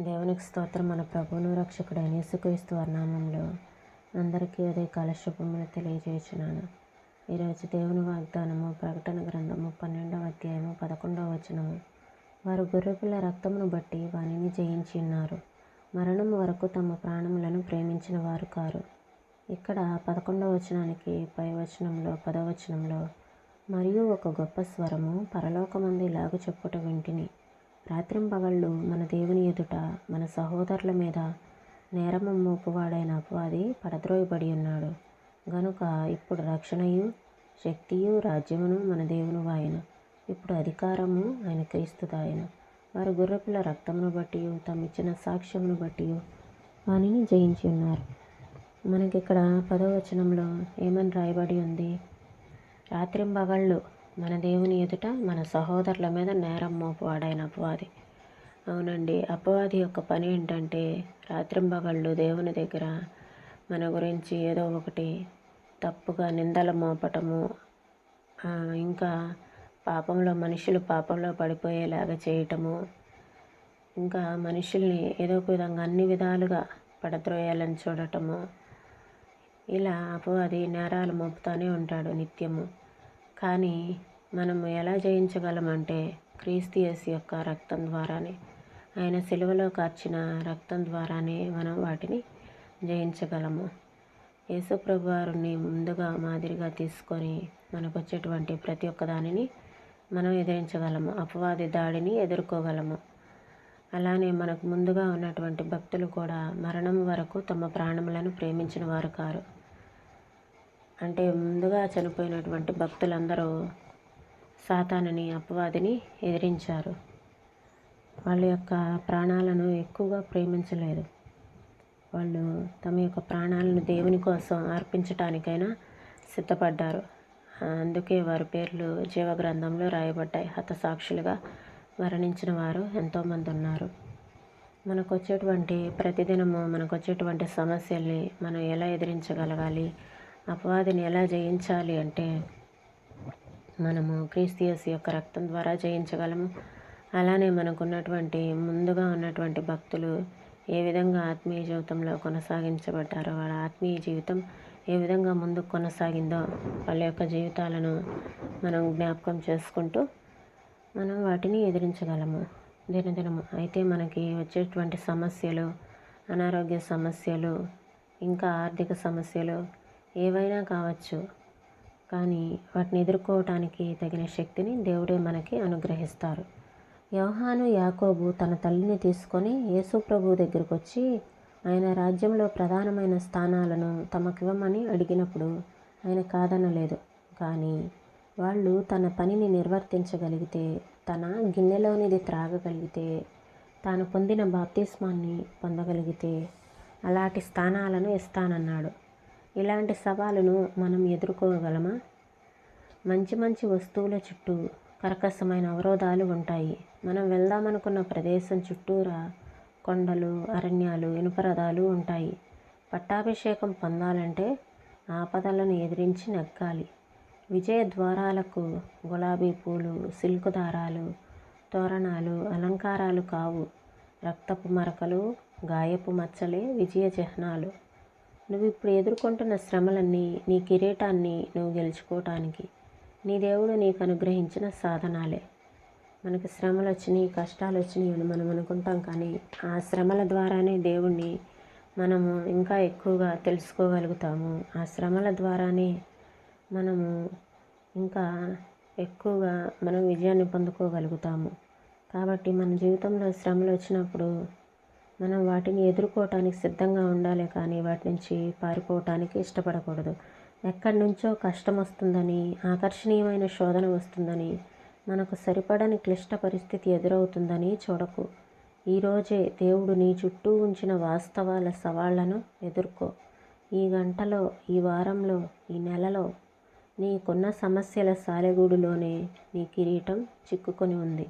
దేవునికి స్తోత్రం మన ప్రభువును రక్షకుడైన యేసుక్రీస్తు వర్ణామంలో నామంలో అందరికీ అదే కాలశుభములు తెలియజేస్తున్నాను ఈరోజు దేవుని వాగ్దానము ప్రకటన గ్రంథము పన్నెండవ అధ్యాయము పదకొండవ వచనము. వారు గొర్రెపిల్ల రక్తమును బట్టి వానిని జయించి ఉన్నారు. మరణం వరకు తమ ప్రాణములను ప్రేమించిన వారు కారు. ఇక్కడ పదకొండవ వచనానికి పై వచనంలో పదవచనంలో మరియు ఒక గొప్ప స్వరము పరలోకమంది లాగు చెప్పుట వింటిని. రాత్రింపగళ్ళు మన దేవుని ఎదుట మన సహోదరుల మీద నేరము మోపువాడైన అపవాది పడద్రోయబడి ఉన్నాడు గనుక ఇప్పుడు రక్షణయు శక్తియు రాజ్యమును మన దేవుని వాయన. ఇప్పుడు అధికారము ఆయన క్రీస్తుదాయన. వారు గుర్రపిల్ల రక్తమును బట్టి తమిచ్చిన సాక్ష్యమును బట్టి వానిని జయించి ఉన్నారు మనకి ఇక్కడ వచనంలో ఏమని రాయబడి ఉంది? రాత్రింబగళ్ళు మన దేవుని ఎదుట మన సహోదరుల మీద నేరం మోపువాడైన అపవాది. అవునండి అపవాది యొక్క పని ఏంటంటే రాత్రింబగళ్ళు దేవుని దగ్గర మన గురించి ఏదో ఒకటి తప్పుగా నిందలు మోపటము ఇంకా పాపంలో మనుషులు పాపంలో పడిపోయేలాగా చేయటము ఇంకా మనుషుల్ని ఏదో ఒక విధంగా అన్ని విధాలుగా పడద్రోయాలని చూడటము. ఇలా అపవాది నేరాలు మోపుతూనే ఉంటాడు నిత్యము. కానీ మనం ఎలా జయించగలమంటే క్రీస్తు యేసు యొక్క రక్తం ద్వారానే ఆయన సిలువలో కార్చిన రక్తం ద్వారానే మనం వాటిని జయించగలము. యేసు వారిని ముందుగా మాదిరిగా తీసుకొని మనకు వచ్చేటువంటి ప్రతి ఒక్క దానిని మనం ఎదిరించగలము అపవాది దాడిని ఎదుర్కోగలము. అలానే మనకు ముందుగా ఉన్నటువంటి భక్తులు కూడా మరణం వరకు తమ ప్రాణములను ప్రేమించిన వారు కారు. అంటే ముందుగా చనిపోయినటువంటి భక్తులందరూ సాతానని అపవాదిని ఎదిరించారు. వాళ్ళ యొక్క ప్రాణాలను ఎక్కువగా ప్రేమించలేదు. వాళ్ళు తమ యొక్క ప్రాణాలను దేవుని కోసం అర్పించటానికైనా సిద్ధపడ్డారు. అందుకే వారి పేర్లు జీవగ్రంథంలో రాయబడ్డాయి. హతసాక్షులుగా మరణించిన వారు ఎంతోమంది ఉన్నారు. మనకు వచ్చేటువంటి ప్రతిదినము మనకు వచ్చేటువంటి సమస్యల్ని మనం ఎలా ఎదిరించగలగాలి? అపవాదిని ఎలా జయించాలి అంటే మనము క్రీస్తియస్ యొక్క రక్తం ద్వారా జయించగలము. అలానే మనకున్నటువంటి ముందుగా ఉన్నటువంటి భక్తులు ఏ విధంగా ఆత్మీయ జీవితంలో కొనసాగించబడ్డారో వాళ్ళ ఆత్మీయ జీవితం ఏ విధంగా ముందుకు కొనసాగిందో వాళ్ళ యొక్క జీవితాలను మనం జ్ఞాపకం చేసుకుంటూ మనం వాటిని ఎదిరించగలము. దినదినము అయితే మనకి వచ్చేటువంటి సమస్యలు అనారోగ్య సమస్యలు ఇంకా ఆర్థిక సమస్యలు ఏవైనా కావచ్చు. కానీ వాటిని ఎదుర్కోవటానికి తగిన శక్తిని దేవుడే మనకి అనుగ్రహిస్తారు. యోహాను యాకోబు తన తల్లిని తీసుకొని యేసుప్రభు దగ్గరకు వచ్చి ఆయన రాజ్యంలో ప్రధానమైన స్థానాలను తమకివ్వమని అడిగినప్పుడు ఆయన కాదనలేదు. కానీ వాళ్ళు తన పనిని నిర్వర్తించగలిగితే తన గిన్నెలోనిది త్రాగగలిగితే తాను పొందిన బాప్తిస్మాన్ని పొందగలిగితే అలాంటి స్థానాలను ఇస్తానన్నాడు. ఇలాంటి సవాలును మనం ఎదుర్కోగలమా? మంచి మంచి వస్తువుల చుట్టూ కర్కశమైన అవరోధాలు ఉంటాయి. మనం వెళ్దామనుకున్న ప్రదేశం చుట్టూరా కొండలు అరణ్యాలు ఇనుపరథాలు ఉంటాయి. పట్టాభిషేకం పొందాలంటే ఆపదలను ఎదిరించి నెగ్గాలి విజయ ద్వారాలకు గులాబీ పూలు సిల్క్ దారాలు తోరణాలు అలంకారాలు కావు. రక్తపు మరకలు గాయపు మచ్చలే విజయ చిహ్నాలు. నువ్వు ఇప్పుడు ఎదుర్కొంటున్న శ్రమలన్నీ నీ కిరీటాన్ని నువ్వు గెలుచుకోవటానికి నీ దేవుడు నీకు అనుగ్రహించిన సాధనాలే. మనకి శ్రమలు వచ్చినాయి కష్టాలు వచ్చినాయి అని మనం అనుకుంటాం కానీ ఆ శ్రమల ద్వారానే దేవుణ్ణి మనము ఇంకా ఎక్కువగా తెలుసుకోగలుగుతాము. ఆ శ్రమల ద్వారానే మనము ఇంకా ఎక్కువగా మనం విజయాన్ని పొందుకోగలుగుతాము. కాబట్టి మన జీవితంలో శ్రమలు వచ్చినప్పుడు మనం వాటిని ఎదుర్కోవటానికి సిద్ధంగా ఉండాలి కానీ వాటి నుంచి పారిపోవటానికి ఇష్టపడకూడదు. ఎక్కడి నుంచో కష్టం వస్తుందని ఆకర్షణీయమైన శోధన వస్తుందని మనకు సరిపడని క్లిష్ట పరిస్థితి ఎదురవుతుందని చూడకు. ఈరోజే దేవుడు నీ చుట్టూ ఉంచిన వాస్తవాల సవాళ్ళను ఎదుర్కో. ఈ గంటలో ఈ వారంలో ఈ నెలలో నీకున్న సమస్యల సాలెగూడులోనే నీ కిరీటం చిక్కుకొని ఉంది.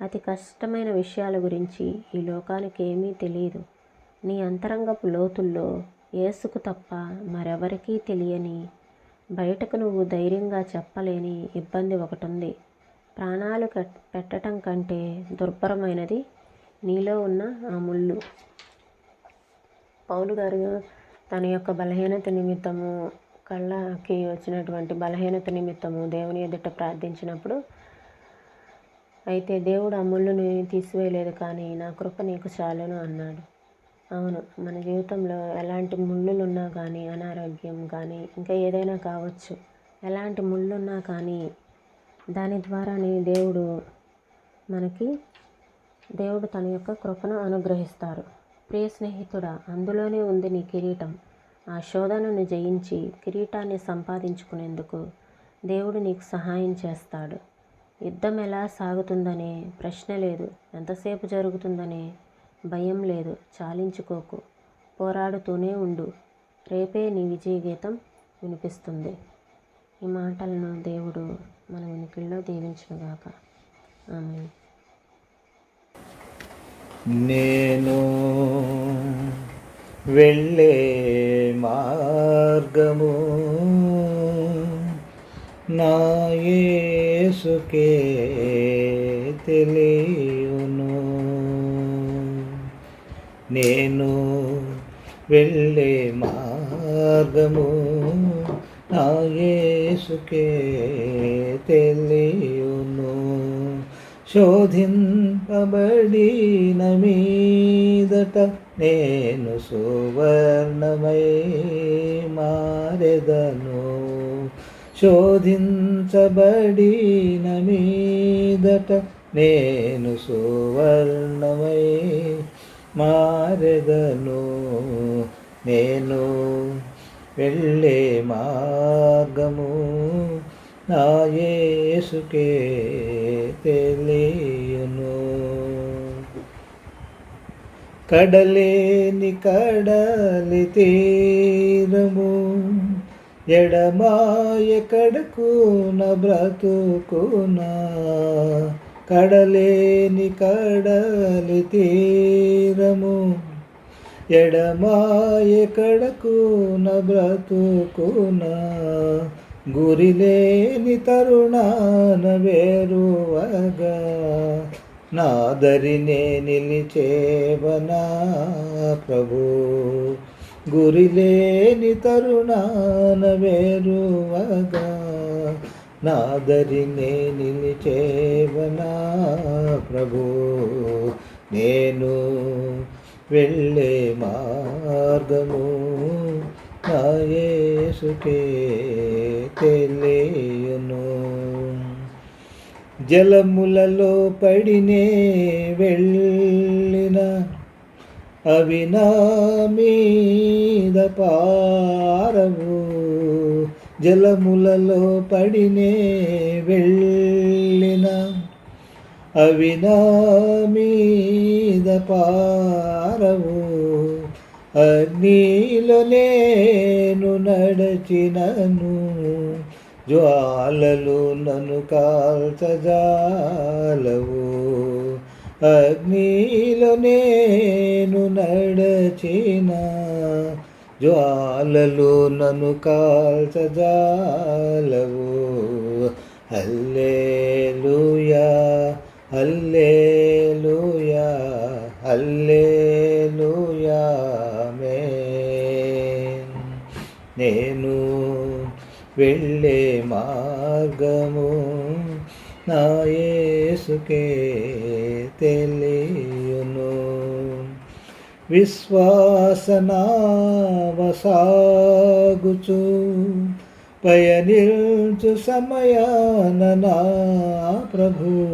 అతి కష్టమైన విషయాల గురించి ఈ లోకానికి ఏమీ తెలియదు నీ అంతరంగపు లోతుల్లో యేసుకు తప్ప మరెవరికీ తెలియని బయటకు నువ్వు ధైర్యంగా చెప్పలేని ఇబ్బంది ఒకటి ఉంది ప్రాణాలు పెట్టడం కంటే దుర్భరమైనది నీలో ఉన్న ఆ ముళ్ళు. పౌలు గారు తన యొక్క బలహీనత నిమిత్తము కళ్ళకి వచ్చినటువంటి బలహీనత నిమిత్తము దేవుని ఎదుట ప్రార్థించినప్పుడు అయితే దేవుడు ఆ తీసివేయలేదు కానీ నా కృప నీకు చాలును అన్నాడు. అవును మన జీవితంలో ఎలాంటి ముళ్ళులు ఉన్నా కానీ అనారోగ్యం కానీ ఇంకా ఏదైనా కావచ్చు. ఎలాంటి ముళ్ళున్నా కానీ దాని ద్వారానే దేవుడు మనకి దేవుడు తన యొక్క కృపను అనుగ్రహిస్తారు. ప్రియ స్నేహితుడా అందులోనే ఉంది నీ కిరీటం. ఆ శోధనను జయించి కిరీటాన్ని సంపాదించుకునేందుకు దేవుడు నీకు సహాయం చేస్తాడు. యుద్ధం ఎలా సాగుతుందనే ప్రశ్న లేదు. ఎంతసేపు జరుగుతుందనే భయం లేదు. చాలించుకోకు. పోరాడుతూనే ఉండు. రేపే నీ విజయ గీతం వినిపిస్తుంది. ఈ మాటలను దేవుడు మన వెనుకల్లో దీవించుగాక ఆమె నేను వెళ్ళే మార్గము నాయే యేసుకే తెలియును నేను వెళ్ళే మార్గము నా యేసుకే తెలియును శోధింపబడిన మీదట నేను సువర్ణమై మారెదను శోధించబడిన మీదట నేను సువర్ణమై మారెదను. నేను వెళ్ళే మార్గము నా యేసుకే తెలియను. కడలేని కడలి తీరము ఎడమాయ కడకున బ్రతుకునా కడలేని కడలి తీరము. ఎడమాయ కడకున బ్రతుకునా గురిలేని తరుణాన వేరువగా. నాదరినే నిలిచేవనా ప్రభు? గురిలేని తరుణాన వేరువగా నాదరినే నిలిచేవనా ప్రభు? నేను వెళ్ళే మార్గము నా తెలియను. జలములలో పడినే వెళ్ళిన అవి నా మీద పారవు జలములలో పడినే వెళ్ళిన అవి నా మీద పారవు అగ్నిలో నేను నడచినను జ్వాలలు నన్ను కాల్చజాలవు. అగ్నిలో నేను నడచిన జ్వాలలు నన్ను కాల్చజాలవు అల్లేలుయా అల్లేలుయా అల్లేలుయా ఆమేన్. నేను వెళ్ళే మార్గము నాయసుకే తెలియను. విశ్వాసనావసాగుచు పయనిల్చు సమయాన నా ప్రభు.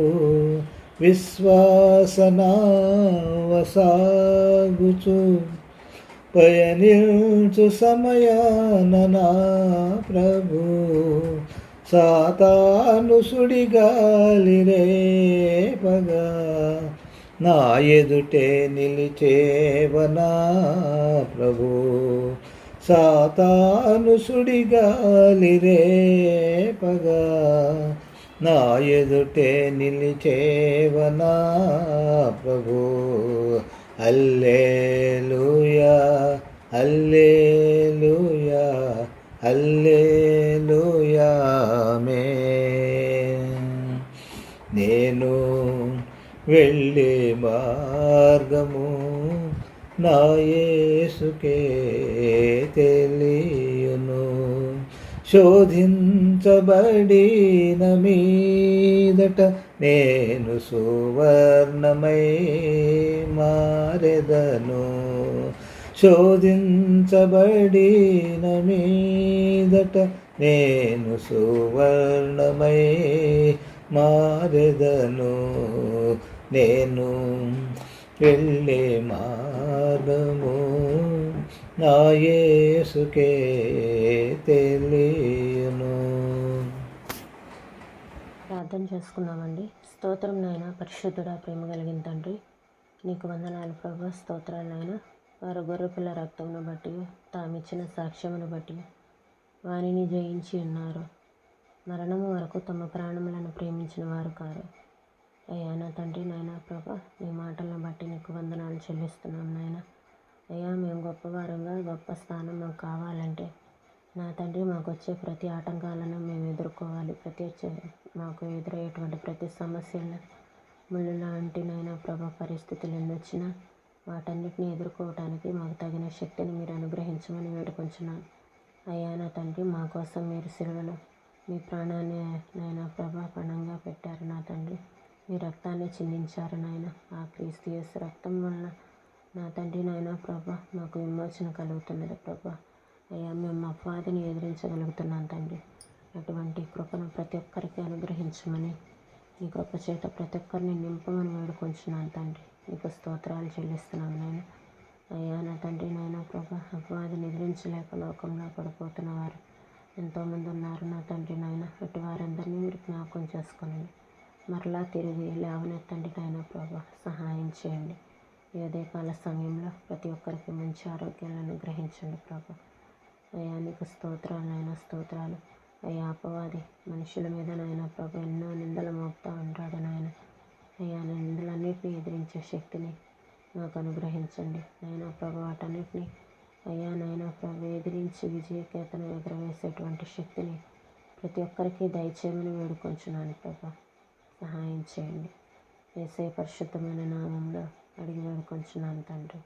విశ్వాసనావసాగుచు పయనిల్చు సమయాన నా ప్రభు. సాతాను సుడిగాలి రేపగా నా ఎదుటే నిలిచేవనా ప్రభు? సాతాను సుడిగాలి రేపగా నా ఎదుటే నిలిచేవనా ప్రభు? అల్లేలుయా అల్లేలుయా అల్లే మార్గము నా యేసుకే తెలియను. శోధించబడిన మీదట నేను సువర్ణమై మారెదను. శోధించబడిన మీదట నేను సువర్ణమై మారెదను. నేను వెళ్ళే మార్గము నాయసుకే తెలియను. ప్రార్థన చేసుకున్నామండి. స్తోత్రం నాయన పరిశుద్ధుడ ప్రేమ కలిగిన తండ్రి నీకు వందనాలు ప్రభు స్తోత్రాలు నాయన. వారు గొర్రెపిల్ల రక్తమును బట్టి తామిచ్చిన సాక్ష్యమును బట్టి వారిని జయించి ఉన్నారు. మరణము వరకు తమ ప్రాణములను ప్రేమించిన వారు కారు. అయ్యా నా తండ్రి నాయన ప్రభా నీ మాటలను బట్టి నీకు వందనాలు చెల్లిస్తున్నాం నాయన. అయ్యా మేము గొప్పవారంగా గొప్ప స్థానం మాకు కావాలంటే నా తండ్రి మాకు వచ్చే ప్రతి ఆటంకాలను మేము ఎదుర్కోవాలి. ప్రతి వచ్చే మాకు ఎదురయ్యేటువంటి ప్రతి సమస్యలను ముళ్ళు లాంటి నైనా ప్రభా పరిస్థితులు ఎన్ని వచ్చినా వాటన్నిటిని ఎదుర్కోవటానికి మాకు తగిన శక్తిని మీరు అనుగ్రహించమని వేడుకొంచున్నాను అయ్యా నా తండ్రి మా కోసం మీరు సిలువలో మీ ప్రాణాన్ని నాయన ప్రభా పణంగా పెట్టారు నా తండ్రి. మీ రక్తాన్ని చిందించారు నాయన. ఆ క్రీస్తు యేసు రక్తం వలన నా తండ్రి నాయన ప్రభా మాకు విమోచన కలుగుతున్నది ప్రభా. అయ్యా మేము అపవాదిని ఎదిరించగలుగుతున్నాం తండ్రి. అటువంటి కృపను ప్రతి ఒక్కరికి అనుగ్రహించమని నీ కృప చేత ప్రతి ఒక్కరిని నింపమని వేడుకొంచున్నాను తండ్రి. నీకు స్తోత్రాలు చెల్లిస్తున్నాను నేను అయ్యా నా తండ్రి నాయన ప్రభా అపవాదిని ఎదిరించలేక లోకంలో పడిపోతున్న వారు ఎంతోమంది ఉన్నారు నా తండ్రి నాయన. అటు వారందరినీ మీరు జ్ఞాపకం చేసుకోనండి. మరలా తిరిగి లేవనెత్తండి నాయన ప్రభా సహాయం చేయండి. ఈ ఉదయకాల సమయంలో ప్రతి ఒక్కరికి మంచి ఆరోగ్యాలను గ్రహించండి ప్రభా. అయ్యా నీకు స్తోత్రాలు నాయన స్తోత్రాలు. అయ్యా అపవాది మనుషుల మీద నాయన ప్రభు ఎన్నో నిందలు మోపుతూ ఉంటాడు నాయన. అయ్యా నిందలన్నింటినీ ఎదిరించే శక్తిని నాకు అనుగ్రహించండి. నాయన ప్రభు వాటన్నిటిని అయ్యా నాయన ప్రభు ఎదిరించి విజయకేతను ఎగరవేసేటువంటి శక్తిని ప్రతి ఒక్కరికి దయచేయమని వేడుకొంచున్నాను ప్రభా. సహాయం చేయండి. ఏసే పరిశుద్ధమైన నామంలో అడిగి వేడుకొంచున్నాను తండ్రి.